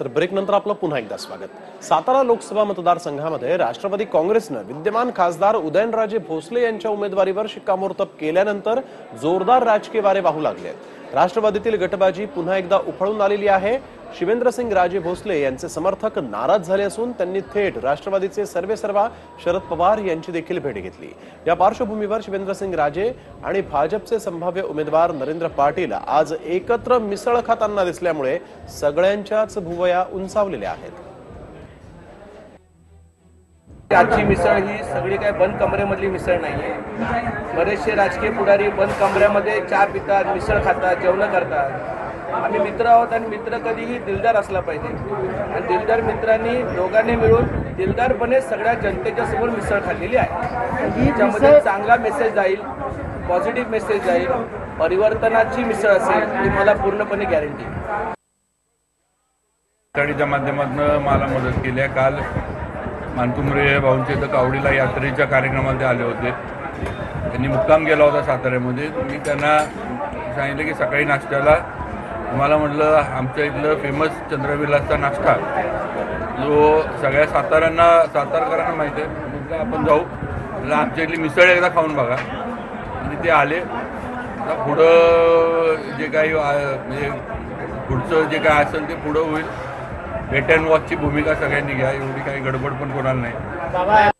तर ब्रेक नंतर आपलं पुन्हा एकदा स्वागत सातारा लोकसभा मतदारसंघामध्ये राष्ट्रवादी काँग्रेसनं विद्यमान खासदार उदयनराजे भोसले यांच्या उमेदवारीवर शिक्कामोर्तब केल्यानंतर जोरदार राजकीय वारे वाहू लागले आहेत. राष्ट्रवादीतील गटबाजी पुन्हा एकदा उफळून आलेली आहे. शिवेंद्रसिंग राजे भोसले यांचे समर्थक नाराज झाले असून त्यांनी थेट राष्ट्रवादीचे सर्वेसर्वा शरद पवार यांची देखील भेट घेतली. या पार्श्वभूमीवर शिवेंद्रसिंग राजे आणि भाजपचे संभाव्य उमेदवार नरेंद्र पाटील आज एकत्र मिसळ खाताना दिसल्यामुळे सगळ्यांच्याच भुवया उंचावलेल्या आहेत. आजची मिसळ ही सगळी काय बंद कमरेमधली मिसळ नाही आहे बरेचसे राजकीय पुढारी बंद कमऱ्यामध्ये चहा पितात मिसळ खातात जेवणं करतात. आम्ही मित्र आहोत आणि मित्र कधीही दिलदार असला पाहिजे. आणि दिलदार मित्रांनी दोघांनी मिळून दिलदारपणे सगळ्या जनतेच्या समोर मिसळ खाल्लेली आहे. त्याच्यामध्ये चांगला मेसेज जाईल पॉझिटिव्ह मेसेज जाईल परिवर्तनाची मिसळ असेल ही मला पूर्णपणे गॅरंटी माध्यमातून मला मदत केली आहे. काल मानकुमरे भाऊंचे इथं कावडीला यात्रेच्या कार्यक्रमाला ते आले होते. त्यांनी मुक्काम केला होता साताऱ्यामध्ये. मी त्यांना सांगितलं की सकाळी नाश्त्याला तुम्हाला म्हटलं आमच्या इथलं फेमस चंद्रविलासचा नाश्ता. जो सगळ्या साताऱ्यांना सातारकरांना माहिती आहे. म्हटलं आपण जाऊ. म्हटलं आमच्या इथली मिसळ एकदा खाऊन बघा. आणि ते आले. पुढं जे काही म्हणजे पुढचं जे काय असेल ते पुढं होईल. वेट अँड वॉचची भूमिका सगळ्यांनी घ्या एवढी काही गडबड पण कोणाला नाही.